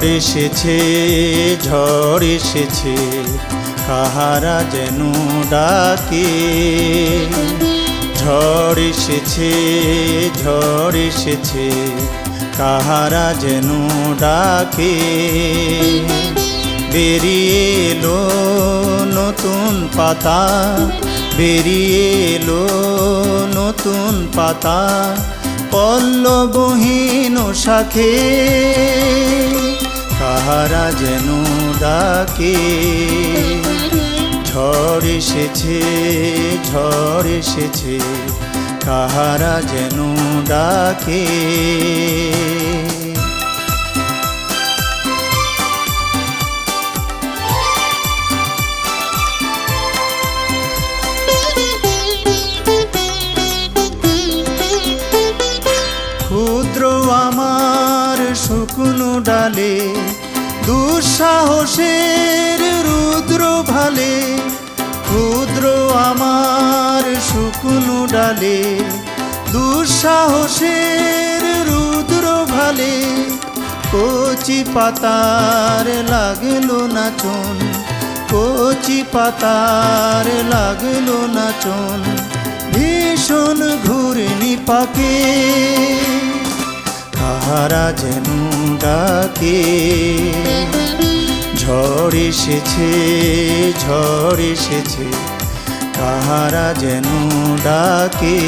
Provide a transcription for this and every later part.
ঝড় এসেছে ঝড় এসেছে, কাহারা যেন ডাকে। ঝড় এসেছে ঝড় এসেছে, কাহারা যেন ডাকে। বেরিয়ে এলো নতুন পাতা, বেরিয়ে এলো নতুন পাতা, পল্লবহীন শাখে। কাহারা যেন ডাকে। ঝড় এসেছে ঝড় এসেছে কাহারা যেন ডাকে। ডালে, দুঃসাহসের রুদ্র ভালে, ক্ষুদ্র আমার শুকনো ডালে, দুঃসাহসের রুদ্র ভালে, কচি পাতার লাগল নাচন কচি পাতার লাগল নাচন ভীষণ ঘূর্ণি পাকে। কাহারা যেন ডাকে। ঝড় এসেছে ঝড় এসেছে কাহারা যেন ডাকে।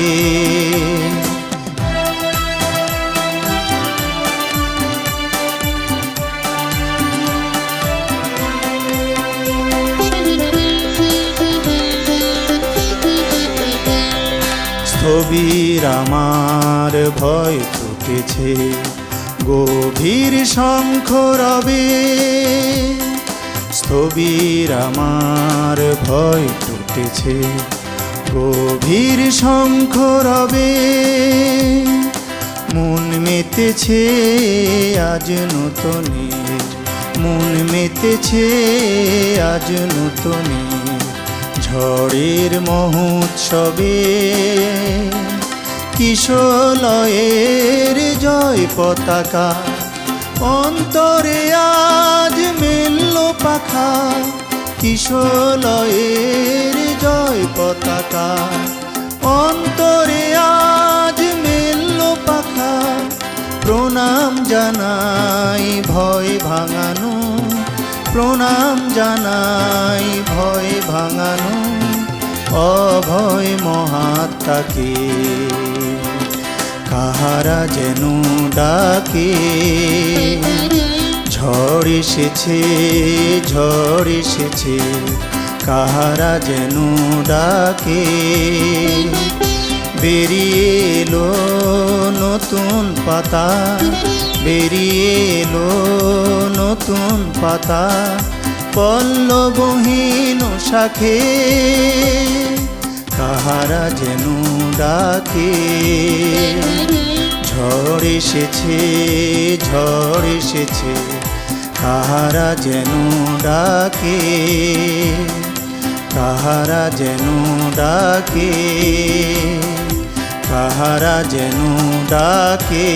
স্থবির আমার ভয় ছুটেছে গভীর শঙ্খ রবে, স্থবির আমার ভয় টুটেছে। গভীর শঙ্খ রবে, মন মেতেছে আজ নতুনে। মন মেতেছে আজ নতুনে, ঝড়ের মহোৎসবে। কিশলয়ের জয় পতাকা। অন্তরে আজ মেলল পাখা। কিশলয়ের জয় পতাকা। অন্তরে আজ মেলল পাখা। প্রণাম জানাই ভয় ভাঙানো। প্রণাম জানাই ভয় ভাঙানো। অভয় মহাত্মাকে। কাহারা যেন ডাকে। ঝড় এসেছে ঝড় এসেছে, কাহারা যেন ডাকে। বেরিয়ে এলো নতুন পাতা, বেরিয়ে এলো নতুন পাতা, পল্লবহীন শাখে। কাহারা যেন ডাকে। ঝড় এসেছে ঝড় এসেছে কাহারা যেন ডাকে। কাহারা যেন ডাকে কাহারা যেন ডাকে।